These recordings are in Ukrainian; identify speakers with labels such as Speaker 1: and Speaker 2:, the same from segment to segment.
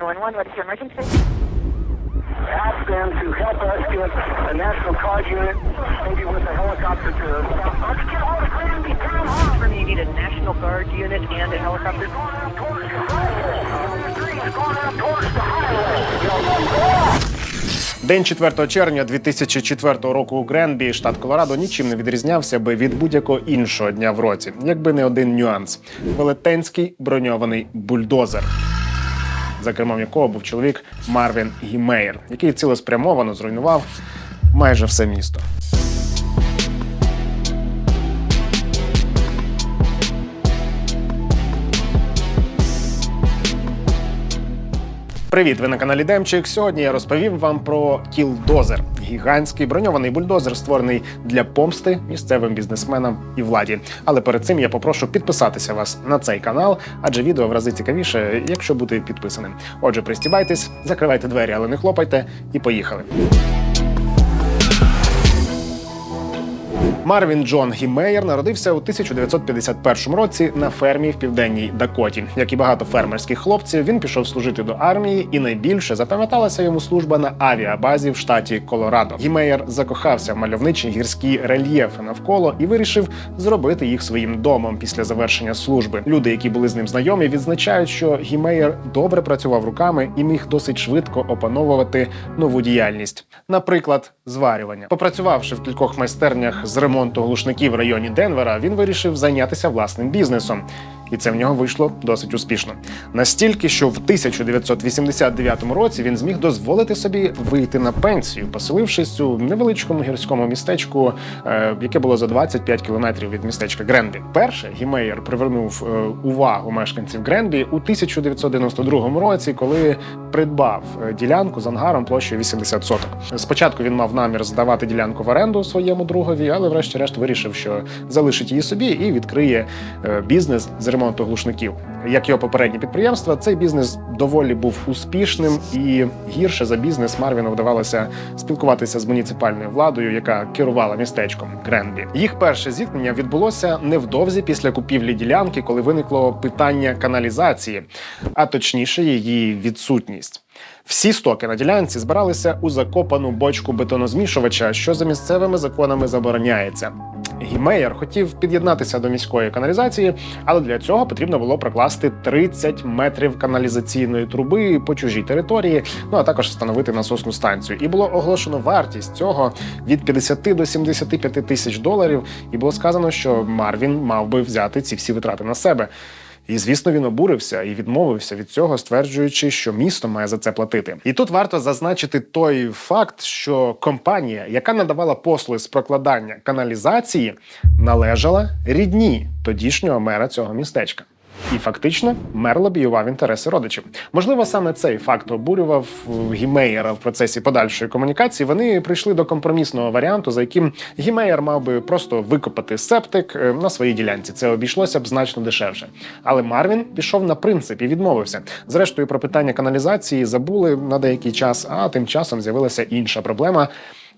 Speaker 1: 911, what is your emergency?
Speaker 2: ask them to help us get a National Guard unit, maybe with a helicopter to Let's get hold of Granby Town Hall.
Speaker 1: Confirm you need a National Guard unit and a helicopter.
Speaker 2: Going out towards the highway. The three going out towards the highway.
Speaker 3: День 4 червня 2004 року у Гренбі, штат Колорадо, нічим не відрізнявся би від будь-якого іншого дня в році, якби не один нюанс: велетенський броньований бульдозер. За кермом якого був чоловік Марвін Гімейр, який цілеспрямовано зруйнував майже все місто. Привіт, ви на каналі Демчик. Сьогодні я розповім вам про кілдозер гігантський броньований бульдозер, створений для помсти місцевим бізнесменам і владі. Але перед цим я попрошу підписатися вас на цей канал, адже відео в рази цікавіше, якщо бути підписаним. Отже, пристібайтесь, закривайте двері, але не хлопайте, і поїхали. Марвін Джон Гіммеєр народився у 1951 році на фермі в південній Дакоті. Як і багато фермерських хлопців, він пішов служити до армії, і найбільше запам'яталася йому служба на авіабазі в штаті Колорадо. Гіммеєр закохався в мальовничі гірські рельєфи навколо і вирішив зробити їх своїм домом після завершення служби. Люди, які були з ним знайомі, відзначають, що Гіммеєр добре працював руками і міг досить швидко опановувати нову діяльність, наприклад, зварювання. Попрацювавши в кількох майстернях з ремонту глушників в районі Денвера, він вирішив зайнятися власним бізнесом. І це в нього вийшло досить успішно. Настільки, що в 1989 році він зміг дозволити собі вийти на пенсію, поселившись у невеличкому гірському містечку, е, яке було за 25 кілометрів від містечка Гренбі. Перше Гімеєр привернув е, увагу мешканців Гренбі у 1992 році, коли придбав е, ділянку з ангаром площею 80 соток. Спочатку він мав намір здавати ділянку в оренду своєму другові, але врешті-решт вирішив, що залишить її собі і відкриє бізнес з ремонту глушників. Як його попередні підприємства, цей бізнес доволі був успішним і гірше за бізнес Марвіну вдавалося спілкуватися з муніципальною владою, яка керувала містечком Гренбі. Їх перше зіткнення відбулося невдовзі після купівлі ділянки, коли виникло питання каналізації, а точніше її відсутність. Всі стоки на ділянці збиралися у закопану бочку бетонозмішувача, що за місцевими законами забороняється. Гімеєр хотів під'єднатися до міської каналізації, але для цього потрібно було прокласти 30 метрів каналізаційної труби по чужій території, ну а також встановити насосну станцію. І було оголошено вартість цього від 50 до 75 тисяч доларів. І було сказано, що Марвін мав би взяти ці всі витрати на себе. І звісно, він обурився і відмовився від цього, стверджуючи, що місто має за це платити. І тут варто зазначити той факт, що компанія, яка надавала послуги з прокладання каналізації, належала рідні тодішнього мера цього містечка. І фактично мер лобіював інтереси родичів. Можливо, саме цей факт обурював Гімеєра в процесі подальшої комунікації. Вони прийшли до компромісного варіанту, за яким Гімеєр мав би просто викопати септик е, на своїй ділянці. Це обійшлося б значно дешевше. Але Марвін пішов на принцип і відмовився. Зрештою, про питання каналізації забули на деякий час, а тим часом з'явилася інша проблема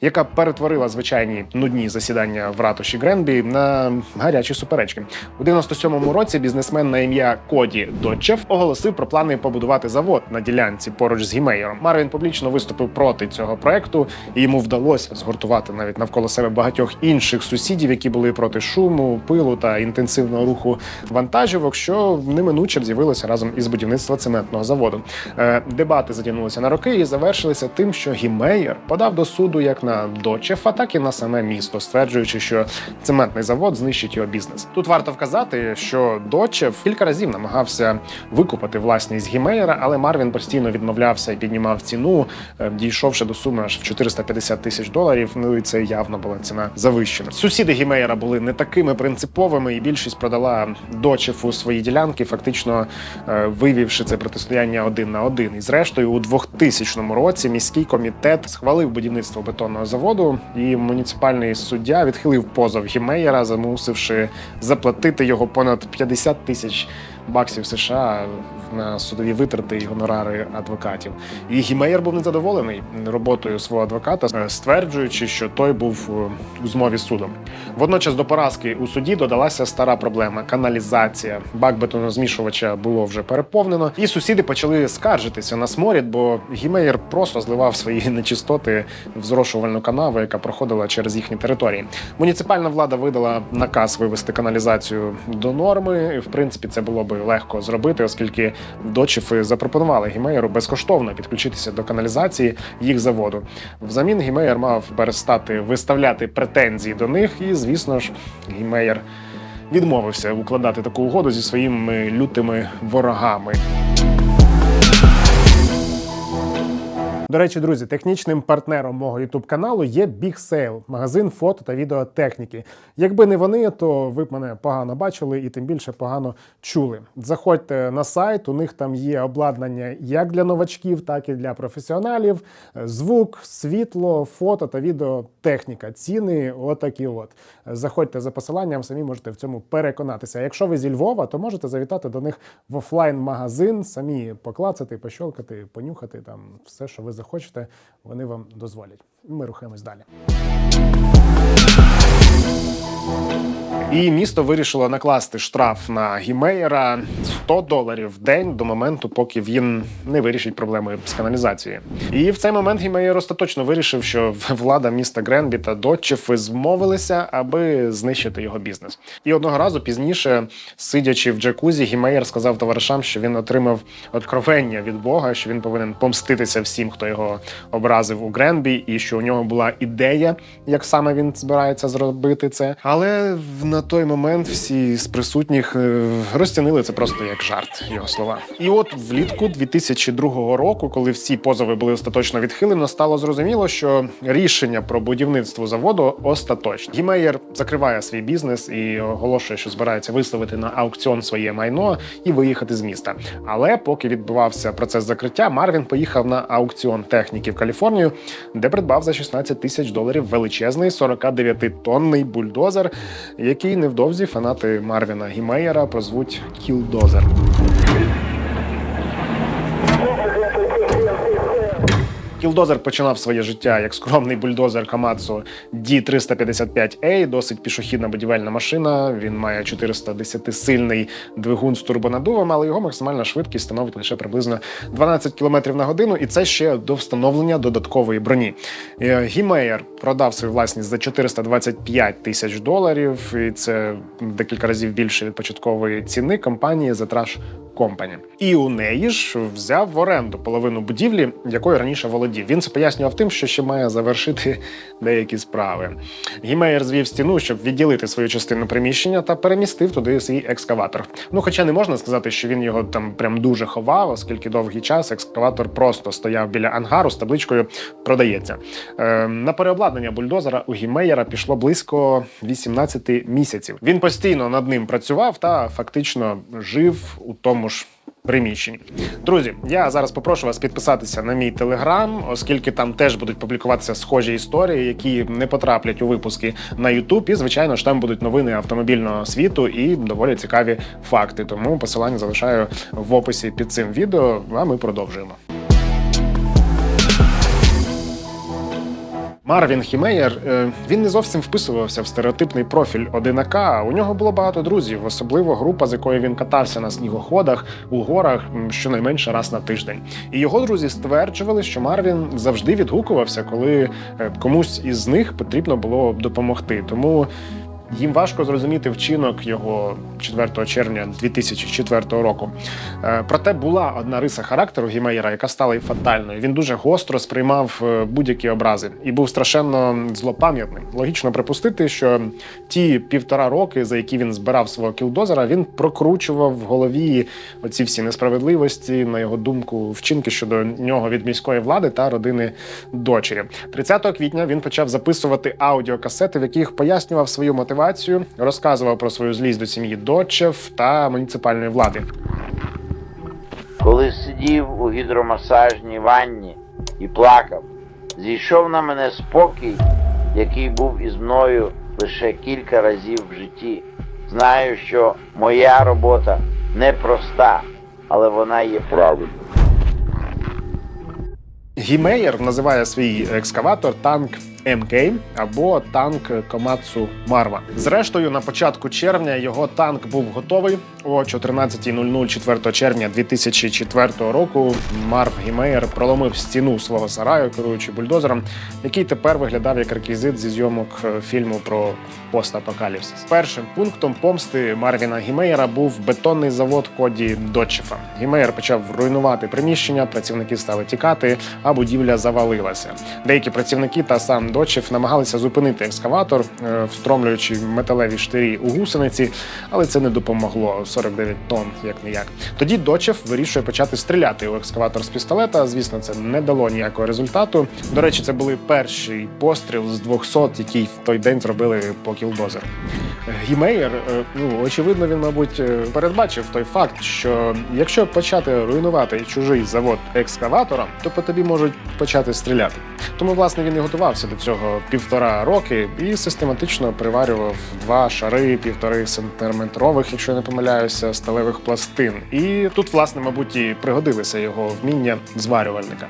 Speaker 3: яка перетворила звичайні нудні засідання в ратуші Гренбі на гарячі суперечки. У 97-му році бізнесмен на ім'я Коді Дочев оголосив про плани побудувати завод на ділянці поруч з Гімеєром. Марвін публічно виступив проти цього проекту, і йому вдалося згуртувати навіть навколо себе багатьох інших сусідів, які були проти шуму, пилу та інтенсивного руху вантажівок, що неминуче з'явилося разом із будівництва цементного заводу. Е, Дебати затягнулися на роки і завершилися тим, що Гімеєр подав до суду як на Дочефа, так і на саме місто, стверджуючи, що цементний завод знищить його бізнес. Тут варто вказати, що Дочев кілька разів намагався викупити власність Гімеєра, але Марвін постійно відмовлявся і піднімав ціну, е, дійшовши до суми аж в 450 тисяч доларів. Ну і це явно була ціна завищена. Сусіди Гімеєра були не такими принциповими, і більшість продала Дочефу свої ділянки, фактично е, вивівши це протистояння один на один. І зрештою, у 2000 році міський комітет схвалив будівництво бетонного заводу, і муніципальний суддя відхилив позов Гімеєра, замусивши заплатити його понад 50 тисяч баксів США на судові витрати і гонорари адвокатів. І Гімеєр був незадоволений роботою свого адвоката, е, стверджуючи, що той був е, у змові з судом. Водночас до поразки у суді додалася стара проблема каналізація. Бак бетонозмішувача було вже переповнено, і сусіди почали скаржитися на сморід, бо Гімеєр просто зливав свої нечистоти в зрошувальну канаву, яка проходила через їхні території. Муніципальна влада видала наказ вивести каналізацію до норми. В принципі, це було би легко зробити, оскільки дочіфи запропонували Гімеєру безкоштовно підключитися до каналізації їх заводу. Взамін Гімеєр мав перестати виставляти претензії до них, і, звісно ж, Гімеєр відмовився укладати таку угоду зі своїми лютими ворогами. До речі, друзі, технічним партнером мого youtube каналу є Big Sale, магазин фото та відеотехніки. Якби не вони, то ви б мене погано бачили і тим більше погано чули. Заходьте на сайт, у них там є обладнання як для новачків, так і для професіоналів. Звук, світло, фото та відеотехніка. Ціни отакі от. Заходьте за посиланням, самі можете в цьому переконатися. Якщо ви зі Львова, то можете завітати до них в офлайн-магазин, самі поклацати, пощолкати, понюхати там все, що ви захочете, вони вам дозволять. Ми рухаємось далі. І місто вирішило накласти штраф на Гімеєра 100 доларів в день до моменту, поки він не вирішить проблеми з каналізацією. І в цей момент Гімеєр остаточно вирішив, що влада міста Гренбі та Дотчефи змовилися, аби знищити його бізнес. І одного разу пізніше, сидячи в джакузі, Гімеєр сказав товаришам, що він отримав откровення від Бога, що він повинен помститися всім, хто його образив у Гренбі, і що у нього була ідея, як саме він збирається зробити це. Але на той момент всі з присутніх е, розцінили це просто як жарт, його слова. І от влітку 2002 року, коли всі позови були остаточно відхилено, стало зрозуміло, що рішення про будівництво заводу остаточне. Гімеєр закриває свій бізнес і оголошує, що збирається виставити на аукціон своє майно і виїхати з міста. Але поки відбувався процес закриття, Марвін поїхав на аукціон техніки в Каліфорнію, де придбав за 16 тисяч доларів величезний 49-тонний бульдозер, який невдовзі фанати Марвіна Гімеєра прозвуть Кілдозер. Кілдозер починав своє життя як скромний бульдозер Камацу D355A, досить пішохідна будівельна машина. Він має 410-сильний двигун з турбонадувом, але його максимальна швидкість становить лише приблизно 12 км на годину, і це ще до встановлення додаткової броні. Е, Гімеєр продав свою власність за 425 тисяч доларів, і це декілька разів більше від початкової ціни компанії The Trash Company. І у неї ж взяв в оренду половину будівлі, якою раніше володів. Він це пояснював тим, що ще має завершити деякі справи. Гімеєр звів стіну, щоб відділити свою частину приміщення та перемістив туди свій екскаватор. Ну, хоча не можна сказати, що він його там прям дуже ховав, оскільки довгий час екскаватор просто стояв біля ангару з табличкою продається. Е, на переобладнання бульдозера у Гімеєра пішло близько 18 місяців. Він постійно над ним працював та фактично жив у тому ж. Приміщенні. Друзі, я зараз попрошу вас підписатися на мій телеграм, оскільки там теж будуть публікуватися схожі історії, які не потраплять у випуски на Ютуб. І, звичайно ж, там будуть новини автомобільного світу і доволі цікаві факти. Тому посилання залишаю в описі під цим відео. А ми продовжуємо. Марвін Хімеєр е, він не зовсім вписувався в стереотипний профіль одинака. У нього було багато друзів, особливо група, з якою він катався на снігоходах у горах щонайменше раз на тиждень. І його друзі стверджували, що Марвін завжди відгукувався, коли е, комусь із них потрібно було допомогти. Тому їм важко зрозуміти вчинок його 4 червня 2004 року. Е, Проте була одна риса характеру Гімеєра, яка стала і фатальною. Він дуже гостро сприймав е, будь-які образи і був страшенно злопам'ятним. Логічно припустити, що ті півтора роки, за які він збирав свого кілдозера, він прокручував в голові оці всі несправедливості, на його думку, вчинки щодо нього від міської влади та родини дочері. 30 квітня він почав записувати аудіокасети, в яких пояснював свою мотивацію, розказував про свою злість до сім'ї дочев та муніципальної влади.
Speaker 4: Коли сидів у гідромасажній ванні і плакав, зійшов на мене спокій, який був із мною лише кілька разів в житті. Знаю, що моя робота непроста, але вона є правильною.
Speaker 3: Гімеєр називає свій екскаватор танк МК або танк Комацу Марва. Зрештою, на початку червня його танк був готовий. О 14.00 4 червня 2004 року Марв Гімеєр проломив стіну свого сараю, керуючи бульдозером, який тепер виглядав як реквізит зі зйомок е, фільму про постапокаліпсис. Першим пунктом помсти Марвіна Гімеєра був бетонний завод Коді Дотчефа. Гімеєр почав руйнувати приміщення, працівники стали тікати, а будівля завалилася. Деякі працівники та сам Дотчеф намагалися зупинити екскаватор, е, встромлюючи металеві штирі у гусениці, але це не допомогло. 49 тонн, як не як. Тоді Дочев вирішує почати стріляти у екскаватор з пістолета. Звісно, це не дало ніякого результату. До речі, це були перший постріл з 200, який в той день зробили по кілдозеру. Гімеєр, е, ну очевидно, він, мабуть, е, передбачив той факт, що якщо почати руйнувати чужий завод екскаватором, то по тобі можуть почати стріляти. Тому, власне, він і готувався до цього півтора роки і систематично приварював два шари півтори сантиметрових, якщо я не помиляюся, сталевих пластин. І тут, власне, мабуть, і пригодилися його вміння зварювальника.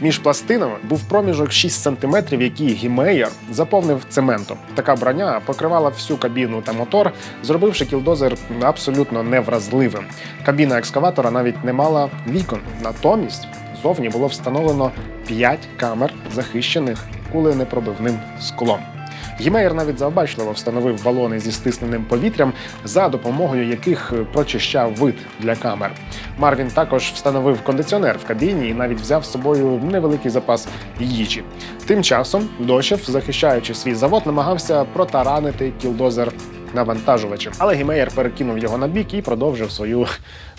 Speaker 3: Між пластинами був проміжок 6 сантиметрів, який Гімеєр заповнив цементом. Така броня покривала всю кабіну та мотор, зробивши кілдозер абсолютно невразливим. Кабіна екскаватора навіть не мала вікон. Натомість зовні було встановлено 5 камер, захищених куленепробивним склом. Гімеєр навіть завбачливо встановив балони зі стисненим повітрям, за допомогою яких прочищав вид для камер. Марвін також встановив кондиціонер в кабіні і навіть взяв з собою невеликий запас їжі. Тим часом Дощев, захищаючи свій завод, намагався протаранити кілдозер навантажувачем. Але Гімеєр перекинув його на бік і продовжив свою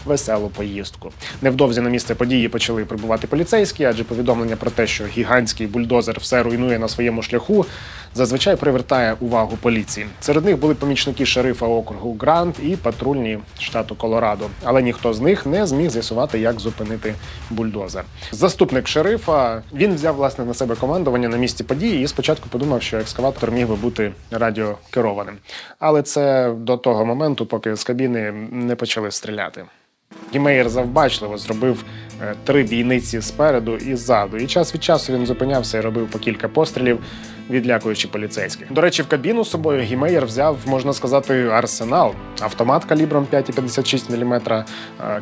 Speaker 3: веселу поїздку. Невдовзі на місце події почали прибувати поліцейські, адже повідомлення про те, що гігантський бульдозер все руйнує на своєму шляху, зазвичай привертає увагу поліції. Серед них були помічники шерифа округу Грант і патрульні штату Колорадо. Але ніхто з них не зміг з'ясувати, як зупинити бульдозер. Заступник шерифа він взяв власне на себе командування на місці події і спочатку подумав, що екскаватор міг би бути радіокерованим. Але це до того моменту, поки з кабіни не почали стріляти. Гімеєр завбачливо зробив е, три бійниці спереду і ззаду. І час від часу він зупинявся і робив по кілька пострілів, відлякуючи поліцейських. До речі, в кабіну з собою Гімеєр взяв, можна сказати, арсенал: автомат калібром 5,56 мм, е,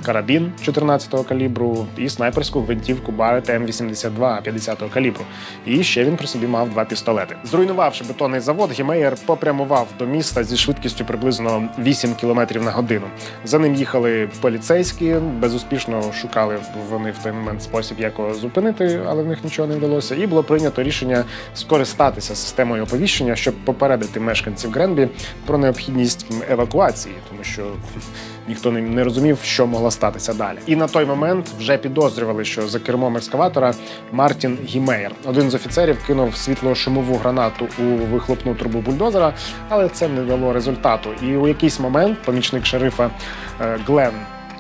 Speaker 3: карабін 14-го калібру і снайперську гвинтівку Barrett М82 50-го калібру. І ще він при собі мав два пістолети. Зруйнувавши бетонний завод, Гімеєр попрямував до міста зі швидкістю приблизно 8 км на годину. За ним їхали поліцейські, безуспішно шукали вони в той момент спосіб, як його зупинити, але в них нічого не вдалося. І було прийнято рішення скористатися системою оповіщення, щоб попередити мешканців Гренбі про необхідність евакуації, тому що ніхто не, розумів, що могло статися далі. І на той момент вже підозрювали, що за кермом екскаватора Мартін Гімеєр. Один з офіцерів кинув світло-шумову гранату у вихлопну трубу бульдозера, але це не дало результату. І у якийсь момент помічник шерифа е, Глен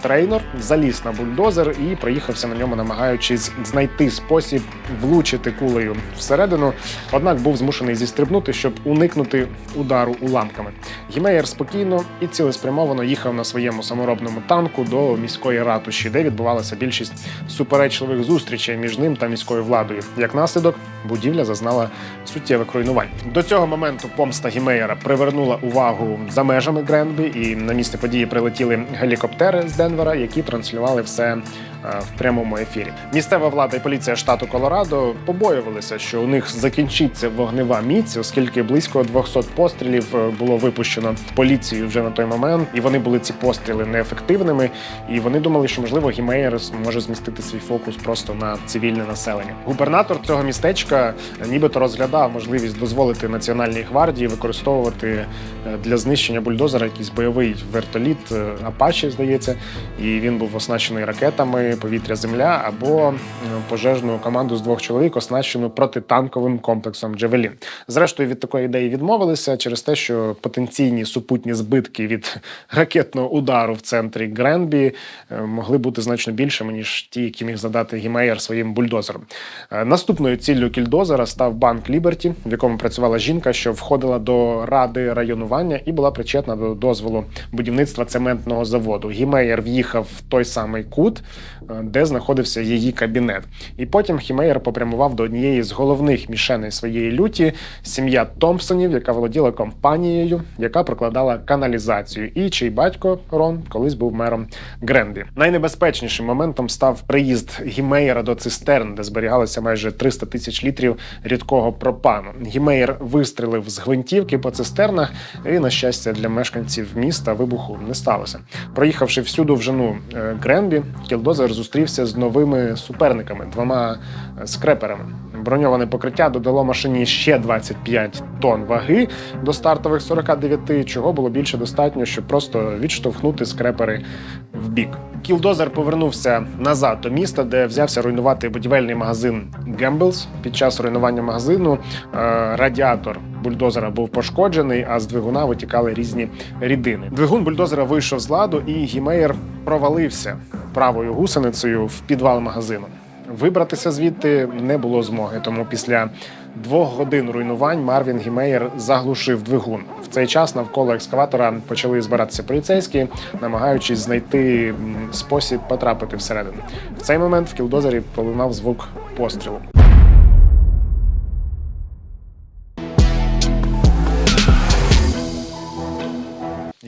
Speaker 3: Трейнор заліз на бульдозер і проїхався на ньому, намагаючись знайти спосіб влучити кулею всередину. Однак був змушений зістрибнути, щоб уникнути удару уламками. Гімеєр спокійно і цілеспрямовано їхав на своєму саморобному танку до міської ратуші, де відбувалася більшість суперечливих зустрічей між ним та міською владою. Як наслідок, будівля зазнала суттєвих руйнувань. До цього моменту помста Гімеєра привернула увагу за межами Гренбі, і на місце події прилетіли гелікоптери з Денвера, які транслювали все в прямому ефірі. Місцева влада і поліція штату Колорадо побоювалися, що у них закінчиться вогнева міць, оскільки близько 200 пострілів е, було випущено поліцією вже на той момент, і вони були ці постріли неефективними. І вони думали, що можливо Гімеєр може змістити свій фокус просто на цивільне населення. Губернатор цього містечка е, нібито розглядав можливість дозволити національній гвардії використовувати е, для знищення бульдозера якийсь бойовий вертоліт Апачі, здається, і він був оснащений ракетами повітря-земля або пожежну команду з двох чоловік, оснащену протитанковим комплексом Джевелін. Зрештою, від такої ідеї відмовилися через те, що потенційні супутні збитки від ракетного удару в центрі Гренбі е, могли бути значно більшими ніж ті, які міг задати Гімеєр своїм бульдозером. Е, Наступною ціллю кільдозера став банк Ліберті, в якому працювала жінка, що входила до ради районування і була причетна до дозволу будівництва цементного заводу. Гімеєр в'їхав в той самий кут, е, де знаходився її кабінет. І потім Хімеєр попрямував до однієї з головних мішеней своєї люті сім'я Томпсонів, яка володіла компанією, яка прокладала каналізацію, і чий батько Рон колись був мером Гренбі. Найнебезпечнішим моментом став приїзд Гімеєра до цистерн, де зберігалося майже 300 тисяч літрів рідкого пропану. Гімеєр вистрілив з гвинтівки по цистернах, і на щастя для мешканців міста вибуху не сталося. Проїхавши всю довжину е, Гренбі, Кілдозер зустрівся з новими суперниками, двома е, скреперами. Броньоване покриття додало машині ще 25 тонн ваги до стартових 49, чого було більше достатньо, щоб просто відштовхнути скрепери в бік. Кілдозер повернувся назад до міста, де взявся руйнувати будівельний магазин Гемблс. Під час руйнування магазину е, радіатор бульдозера був пошкоджений, а з двигуна витікали різні рідини. Двигун бульдозера вийшов з ладу, і Гімеєр провалився правою гусеницею в підвал магазину. Вибратися звідти не було змоги, тому після двох годин руйнувань Марвін Гімеєр заглушив двигун. В цей час навколо екскаватора почали збиратися поліцейські, намагаючись знайти спосіб потрапити всередину. В цей момент в кілдозері пролунав звук пострілу.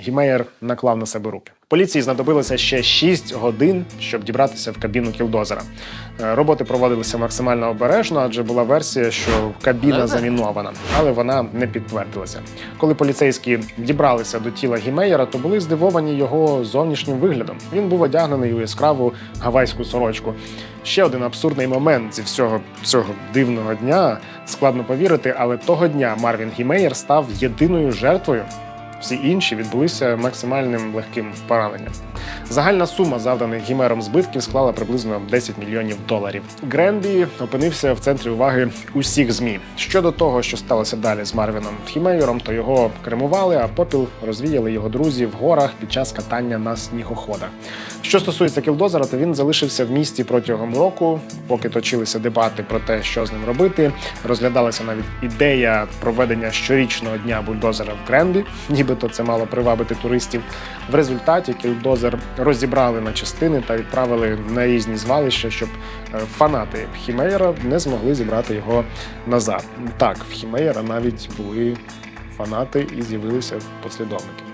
Speaker 3: Гімеєр наклав на себе руки. Поліції знадобилося ще 6 годин, щоб дібратися в кабіну кілдозера. Е, Роботи проводилися максимально обережно, адже була версія, що кабіна замінована, але вона не підтвердилася. Коли поліцейські дібралися до тіла Гімеєра, то були здивовані його зовнішнім виглядом. Він був одягнений у яскраву гавайську сорочку. Ще один абсурдний момент зі всього цього дивного дня. Складно повірити, але того дня Марвін Гімеєр став єдиною жертвою всі інші відбулися максимальним легким пораненням. Загальна сума завданих гімером збитків склала приблизно 10 мільйонів доларів. Гренбі опинився в центрі уваги усіх змі. Щодо того, що сталося далі з Марвіном Хімейером, то його кремували, а попіл розвіяли його друзі в горах під час катання на снігоходах. Що стосується Кілдозера, то він залишився в місті протягом року, поки точилися дебати про те, що з ним робити. Розглядалася навіть ідея проведення щорічного дня бульдозера в Гренбі, нібито це мало привабити туристів. В результаті кілдозер розібрали на частини та відправили на різні звалища, щоб е, фанати Хімеєра не змогли зібрати його назад. Так, в Хімеєра навіть були фанати і з'явилися послідовники.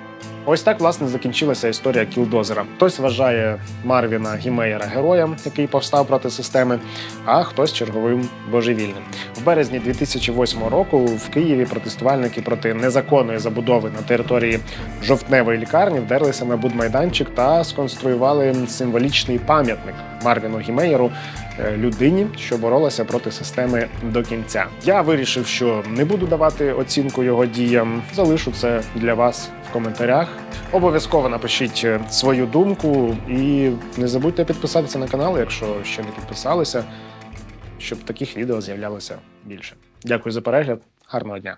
Speaker 3: Ось так власне закінчилася історія кілдозера. Хтось вважає Марвіна Гімеєра героєм, який повстав проти системи, а хтось черговим божевільним. В березні 2008 року в Києві протестувальники проти незаконної забудови на території жовтневої лікарні вдерлися на будмайданчик та сконструювали символічний пам'ятник Марвіну Гімеєру, людині, що боролася проти системи до кінця. Я вирішив, що не буду давати оцінку його діям. Залишу це для вас в коментарях. Обов'язково напишіть е, свою думку і не забудьте підписатися на канал, якщо ще не підписалися, щоб таких відео з'являлося більше. Дякую за перегляд. Гарного дня.